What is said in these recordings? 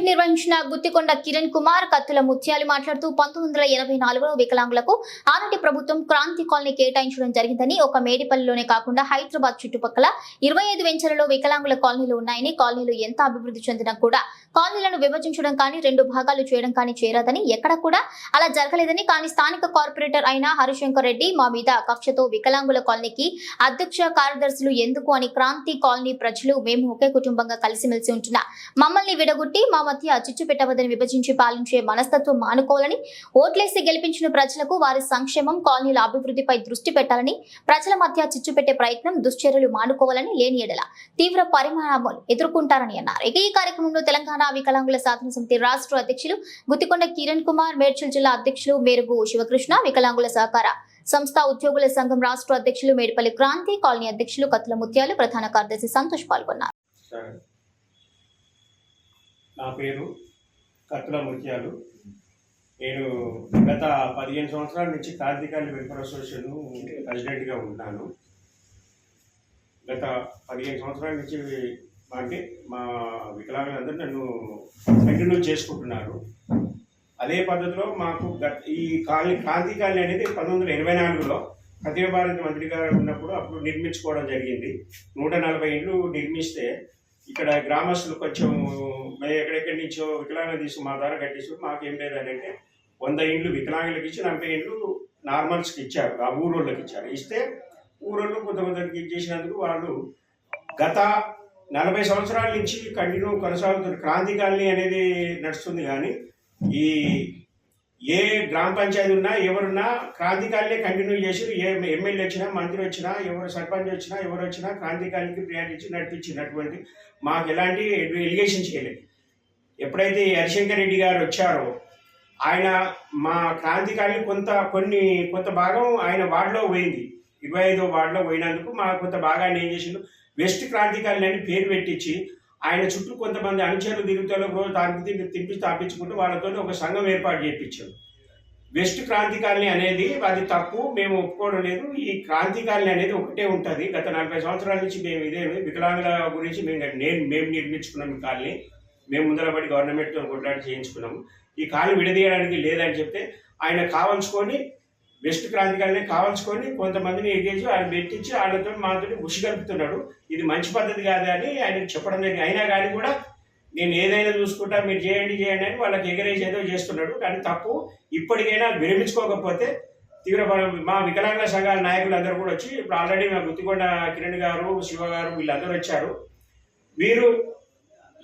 Meet నిర్వహించిన గుత్తికొండ కిరణ్ కుమార్ కత్తుల ముత్యాలు మాట్లాడుతూ పంతొమ్మిది వందల ఎనభై నాలుగులో వికలాంగులకు ఆనాటి ప్రభుత్వం క్రాంతి కాలనీ కేటాయించడం జరిగిందని ఒక మేడిపల్లిలోనే కాకుండా హైదరాబాద్ చుట్టుపక్కల ఇరవై ఐదు వెంచర్లలో వికలాంగుల కాలనీలు ఉన్నాయని కాలనీలు ఎంత అభివృద్ధి చెందినా కూడా కాలనీలను విభజించడం కానీ రెండు భాగాలు చేయడం కానీ చేరదని ఎక్కడ కూడా అలా జరగలేదని కానీ స్థానిక కార్పొరేటర్ అయిన హరిశంకర్ రెడ్డి మా మీద కక్షతో వికలాంగుల కాలనీకి అధ్యక్ష కార్యదర్శులు ఎందుకు అని క్రాంతి కాలనీ ప్రజలు మేము ఒకే కుటుంబంగా కలిసిమెలిసి ఉంటున్నా. మమ్మల్ని విడగొట్టి మా మధ్య చిచ్చు పెట్టవద్దని విభజించి పాలించే మనస్తత్వం మానుకోవాలని ఓట్లేసి గెలిపించిన ప్రజలకు వారి సంక్షేమం కాలనీల అభివృద్ధిపై దృష్టి పెట్టాలని ప్రజల మధ్య చిచ్చు పెట్టే ప్రయత్నం దుశ్చర్యలు మానుకోవాలని లేని ఎడల తీవ్ర పరిమాణాలు ఎదుర్కొంటారని అన్నారు. ఇక ఈ కార్యక్రమంలో తెలంగాణ వికలాంగుల సాధన సమితి రాష్ట్ర అధ్యక్షులు గుత్తికొండ కిరణ్ కుమార్ మేడ్చల్ జిల్లా అధ్యక్షులు మేరుగు శివకృష్ణ వికలాంగుల సహకార సంస్థ ఉద్యోగుల సంఘం రాష్ట్ర అధ్యక్షులు మేడిపల్లి క్రాంతి కాలనీ అధ్యక్షులు కత్తుల ముత్యాలు ప్రధాన కార్యదర్శి సంతోష్ పాల్గొన్నారు. నా పేరు కత్తుల ముత్యాలు. నేను గత పదిహేను సంవత్సరాల నుంచి క్రాంతికారి వెల్ఫేర్ అసోసియేషన్ ప్రెసిడెంట్గా ఉన్నాను. గత పదిహేను సంవత్సరాల నుంచి అంటే మా వికలాంగులందరూ నన్ను కంటిన్యూ చేసుకుంటున్నారు. అదే పద్ధతిలో మాకు గత ఈ కాలనీ కాంతి కాలనీ అనేది పంతొమ్మిది వందల ఎనభై నాలుగులో ప్రతిభ భారతి మంత్రి గారు ఉన్నప్పుడు అప్పుడు నిర్మించుకోవడం జరిగింది. నూట నలభై ఇండ్లు నిర్మిస్తే ఇక్కడ గ్రామస్తులు కొంచెం మేము ఎక్కడెక్కడి నుంచో వికలాంగులు తీసుకు మా ద్వారా కట్టించు మాకేం లేదని అంటే వంద ఇండ్లు వికలాంగులకు ఇచ్చి నలభై ఇండ్లు నార్మల్స్కి ఇచ్చారు ఆ ఊరోళ్ళకి ఇచ్చారు. ఇస్తే ఊరోళ్ళు కొంతమందికి ఇచ్చేసినందుకు వాళ్ళు గత నలభై సంవత్సరాల నుంచి కంటిన్యూ కొనసాగుతుంది క్రాంతి అనేది నడుస్తుంది కానీ ఈ ఏ గ్రామ పంచాయతీ ఉన్నా ఎవరున్నా క్రాంతికారులే కంటిన్యూ చేసి ఏ ఎమ్మెల్యే వచ్చినా మంత్రి వచ్చినా ఎవరు సర్పంచ్ వచ్చినా ఎవరు వచ్చినా క్రాంతికారికి కాలనీకి ప్రియారిటీ ఇచ్చి నడిపించినటువంటి మాకు ఎలాంటి ఎలిగేషన్ చేయలేదు. ఎప్పుడైతే హరిశంకర్ రెడ్డి గారు వచ్చారో ఆయన మా క్రాంతి కొంత కొన్ని కొంత భాగం ఆయన వార్డులో పోయింది. ఇరవై ఐదో వార్డులో పోయినందుకు మా కొంత భాగాన్ని ఏం చేసిండు? వెస్ట్ క్రాంతికారులని అని పేరు పెట్టించి ఆయన చుట్టూ కొంతమంది అనుచరులు తిరుగుతారు రోజు తాగి తిండి తిప్పి తాపించుకుంటూ వాళ్ళతో ఒక సంఘం ఏర్పాటు చేయించాడు వెస్ట్ క్రాంతి అనేది అది తప్పు మేము ఒప్పుకోవడం లేదు. ఈ క్రాంతి అనేది ఒకటే ఉంటుంది. గత నలభై సంవత్సరాల నుంచి మేము ఇదే వికలాంగుల గురించి మేము నేను మేము నిర్మించుకున్నాం ఈ కాలనీ. మేము ముందరపడి గవర్నమెంట్తో కొట్లాడి చేయించుకున్నాము. ఈ కాలు విడదీయడానికి లేదని చెప్తే ఆయన కావలసుకొని వెస్ట్ క్రాంతి కాలనీ కావాల్చుకొని కొంతమందిని ఎగేసి ఆయన పెట్టించి వాళ్ళతో మాతో ఉషి కలుపుతున్నాడు. ఇది మంచి పద్ధతి కాదని అని చెప్పడం జరిగింది. అయినా కానీ కూడా నేను ఏదైనా చూసుకుంటా మీరు చేయండి చేయండి అని వాళ్ళకి ఎగరేసి ఏదో చేస్తున్నాడు. కానీ తప్పు ఇప్పటికైనా విరమించుకోకపోతే తీవ్ర మా వికలాంగుల సంఘాల నాయకులు అందరూ కూడా వచ్చి ఇప్పుడు ఆల్రెడీ మా గుత్తికొండ కిరణ్ గారు శివ గారు వీళ్ళందరూ వచ్చారు. వీరు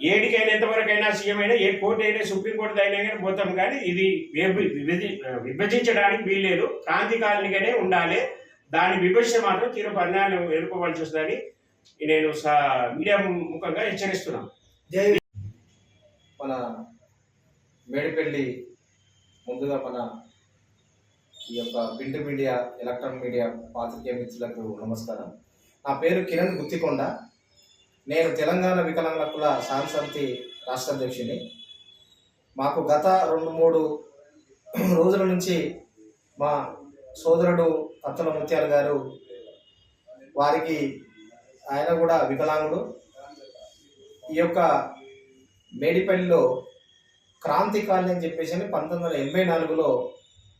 ఏడికైనా ఎంతవరకైనా సీఎం అయినా ఏ కోర్టు అయినా సుప్రీంకోర్టు అయినా కానీ పోతాం కానీ ఇది విభ- విభజించడానికి వీల్లేదు. క్రాంతి కాలనీగానే ఉండాలి. దాని విభజన మాత్రం తీవ్ర పరిణామం ఎదుర్కోవాల్సి వస్తుందని నేను మీడియా ముఖంగా హెచ్చరిస్తున్నాను మన మేడిపల్లి ముందుగా మన ఈ యొక్క ప్రింట్ మీడియా ఎలక్ట్రానిక్ మీడియా పాత్రికేయ మిత్రులకు నమస్కారం. నా పేరు కిరణ్ గుత్తికొండ. నేను తెలంగాణ వికలాంగుల కుల సాన్ సమితి రాష్ట్ర అధ్యక్షుని. మాకు గత రెండు మూడు రోజుల నుంచి మా సోదరుడు అత్తల ముత్యాల గారు వారికి ఆయన కూడా వికలాంగుడు. ఈ యొక్క మేడిపల్లిలో క్రాంతి కాలనీ అని చెప్పేసి అని పంతొమ్మిది వందల ఎనభై నాలుగులో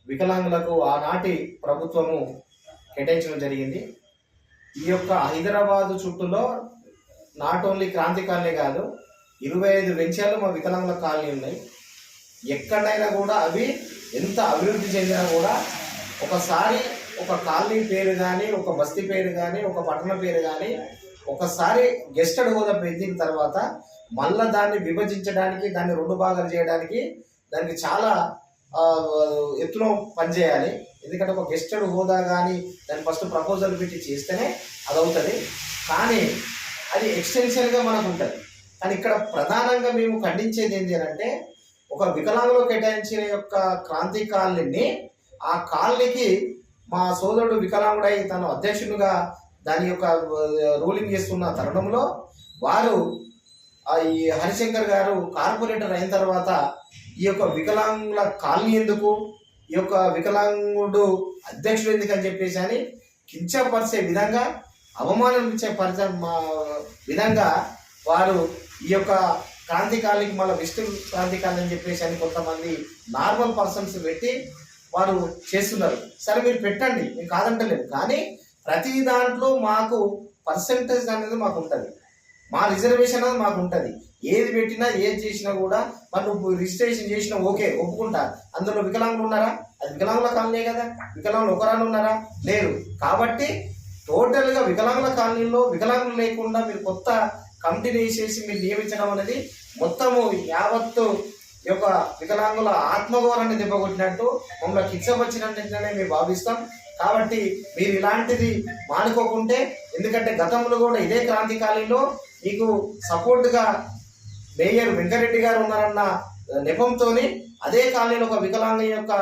వికలాంగులకు ఆనాటి ప్రభుత్వము కేటాయించడం జరిగింది. ఈ యొక్క హైదరాబాదు చుట్టూలో నాట్ ఓన్లీ క్రాంతి కాలనీ కాదు ఇరవై ఐదు వెంచాలు మా వికలాంగుల కాలనీ ఉన్నాయి. ఎక్కడైనా కూడా అవి ఎంత అభివృద్ధి చెందినా కూడా ఒకసారి ఒక కాలనీ పేరు కానీ ఒక బస్తీ పేరు కానీ ఒక పట్టణ పేరు కానీ ఒకసారి గెస్టెడ్ హోదా పెంచిన తర్వాత మళ్ళా దాన్ని విభజించడానికి దాన్ని రెండు భాగాలు చేయడానికి దానికి చాలా ఎత్తులో పనిచేయాలి. ఎందుకంటే ఒక గెస్టెడ్ హోదా కానీ దాన్ని ఫస్ట్ ప్రపోజల్ పెట్టి చేస్తేనే అది అవుతుంది కానీ అది ఎక్స్టెన్షన్గా మనకు ఉంటుంది. కానీ ఇక్కడ ప్రధానంగా మేము ఖండించేది ఏంటి అంటే ఒక వికలాంగులు కేటాయించిన యొక్క క్రాంతి కాలనీని ఆ కాలనీకి మా సోదరుడు వికలాంగుడై తను అధ్యక్షునిగా దాని యొక్క రూలింగ్ చేస్తున్న తరుణంలో వారు ఈ హరిశంకర్ గారు కార్పొరేటర్ అయిన తర్వాత ఈ యొక్క వికలాంగుల కాలనీ ఎందుకు ఈ యొక్క వికలాంగుడు అధ్యక్షుడు ఎందుకు అని చెప్పేసి అని కించపరిచే విధంగా అవమానించే పరిచ మా విధంగా వారు ఈ యొక్క క్రాంతికాలనికి మళ్ళీ వెస్ట్ క్రాంతికాలని అని చెప్పేసి అని కొంతమంది నార్మల్ పర్సన్స్ పెట్టి వారు చేస్తున్నారు. సరే మీరు పెట్టండి నేను కాదంటలేదు. కానీ ప్రతి దాంట్లో మాకు పర్సంటేజ్ అనేది మాకు ఉంటుంది. మా రిజర్వేషన్ అనేది మాకు ఉంటుంది. ఏది పెట్టినా ఏది చేసినా కూడా మరి నువ్వు రిజిస్ట్రేషన్ చేసినా ఓకే ఒప్పుకుంటా. అందులో వికలాంగులు ఉన్నారా? అది వికలాంగుల కాలనీ కదా. వికలాంగులు ఒకరాలు ఉన్నారా? లేరు. కాబట్టి టోటల్గా వికలాంగుల కాలనీలో వికలాంగులు లేకుండా మీరు కొత్త కమిటీని వేసేసి మీరు నియమించడం అనేది మొత్తము యావత్తు ఈ యొక్క వికలాంగుల ఆత్మగౌరవాన్ని దెబ్బకొట్టినట్టు మమ్మల్ని కిచ్చవచ్చినట్టుగానే మేము భావిస్తాం. కాబట్టి మీరు ఇలాంటిది మానుకోకుంటే ఎందుకంటే గతంలో కూడా ఇదే క్రాంతికాలంలో మీకు సపోర్ట్గా మేయర్ వెంకరెడ్డి గారు ఉన్నారన్న నెపంతో అదే కాలనీలో ఒక వికలాంగ యొక్క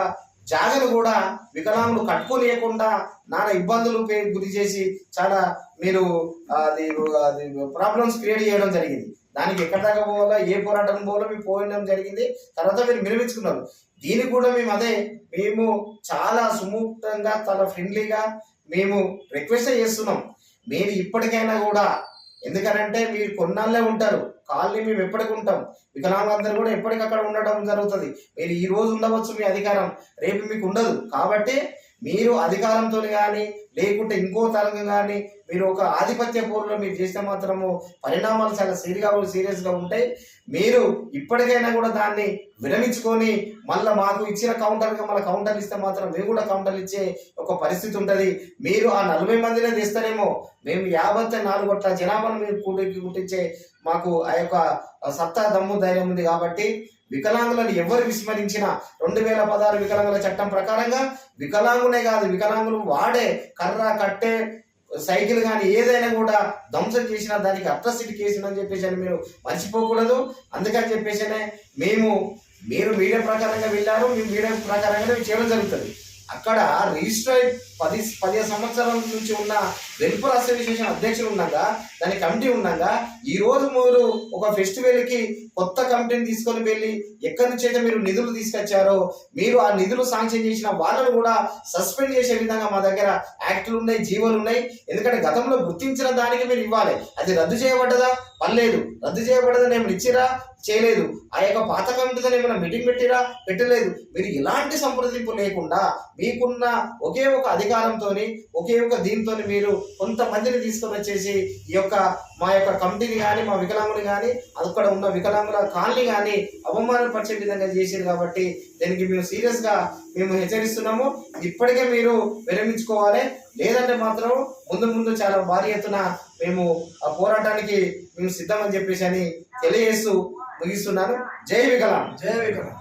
జాగను కూడా వికలాంగులు కట్టుకోలేకుండా నానా ఇబ్బందులు పే- గురి చేసి చాలా మీరు అది అది ప్రాబ్లమ్స్ క్రియేట్ చేయడం జరిగింది. దానికి ఎక్కడ దాకా పోవాలో ఏ పోరాటం పోవాలో మేము పోయడం జరిగింది తర్వాత మీరు వినిపించుకున్నారు దీనికి కూడా మేము అదే మేము చాలా సుముఖంగా చాలా ఫ్రెండ్లీగా మేము రిక్వెస్ట్ చేస్తున్నాం. మీరు ఇప్పటికైనా కూడా ఎందుకనంటే మీరు కొన్నాళ్ళే ఉంటారు. కాలనీ మేము ఎప్పటికి ఉంటాం? వికలాంగులందరూ కూడా ఎప్పటికక్కడ ఉండడం జరుగుతుంది. మీరు ఈ రోజు ఉండవచ్చు మీ అధికారం రేపు మీకు ఉండదు. కాబట్టి మీరు అధికారంతో కానీ లేకుంటే ఇంకో తరంగా కానీ మీరు ఒక ఆధిపత్య పోరులో మీరు చేస్తే మాత్రము పరిణామాలు చాలా సీరియస్గా సీరియస్గా ఉంటాయి. మీరు ఇప్పటికైనా కూడా దాన్ని విరమించుకొని మళ్ళీ మాకు ఇచ్చిన కౌంటర్గా మళ్ళీ కౌంటర్ ఇస్తే మాత్రం మేము కూడా కౌంటర్లు ఇచ్చే ఒక పరిస్థితి ఉంటుంది. మీరు ఆ నలభై మందినే తీస్తారేమో. మేము యాభై నాలుగు గొట్ల జనాభాను మీరు కూటికి కుట్టించే మాకు ఆ యొక్క సత్తా దమ్ము ధైర్యం ఉంది కాబట్టి వికలాంగులను ఎవరు విస్మరించిన రెండు వేల పదహారు వికలాంగుల చట్టం ప్రకారంగా వికలాంగునే కాదు వికలాంగులు వాడే కర్ర కట్టే సైకిల్ కానీ ఏదైనా కూడా ధ్వంసం చేసినా దానికి అట్రసిటీ కేసు అని చెప్పేసి అని మీరు మర్చిపోకూడదు. అందుకని చెప్పేసి మేము మీరు మీడియా ప్రకారంగా వెళ్ళారు మేము మీడియా ప్రకారంగానే చేయడం జరుగుతుంది. అక్కడ రిజిస్టర్ పది పదిహేను సంవత్సరాల నుంచి ఉన్న వెలుపు అసోసియేషన్ అధ్యక్షులు ఉన్నాగా దాని కమిటీ ఉన్నాగా ఈ రోజు మీరు ఒక ఫెస్టివల్కి కొత్త కమిటీని తీసుకొని వెళ్ళి ఎక్కడి నుంచి అయితే మీరు నిధులు తీసుకొచ్చారో మీరు ఆ నిధులు శాంక్షన్ చేసిన వాళ్ళను కూడా సస్పెండ్ చేసే విధంగా మా దగ్గర యాక్టులు ఉన్నాయి జీవోలు ఉన్నాయి. ఎందుకంటే గతంలో గుర్తించిన దానికి మీరు ఇవ్వాలి. అది రద్దు చేయబడ్డదా? పర్లేదు. రద్దు చేయబడ్డదని ఏమైనా ఇచ్చిరా? చేయలేదు. ఆ యొక్క పాత కమిటీతో ఏమైనా మీటింగ్ పెట్టిరా? పెట్టలేదు. మీరు ఎలాంటి సంప్రదింపు లేకుండా మీకున్న ఒకే ఒక అధికారంతో ఒకే ఒక దీంతో మీరు కొంతమందిని తీసుకొని వచ్చేసి ఈ యొక్క మా యొక్క కమిటీని కానీ మా వికలాంగుని కానీ అక్కడ ఉన్న తమ్ముల కాలనీ కానీ అవమానపరిచే విధంగా చేశారు కాబట్టి దీనికి మేము సీరియస్గా మేము హెచ్చరిస్తున్నాము. ఇప్పటికే మీరు విరమించుకోవాలి. లేదంటే మాత్రం ముందు ముందు చాలా భారీ ఎత్తున మేము ఆ పోరాటానికి మేము సిద్ధమని చెప్పేసి అని తెలియజేస్తూ ముగిస్తున్నాను. జై వికలాం జయ వికలాం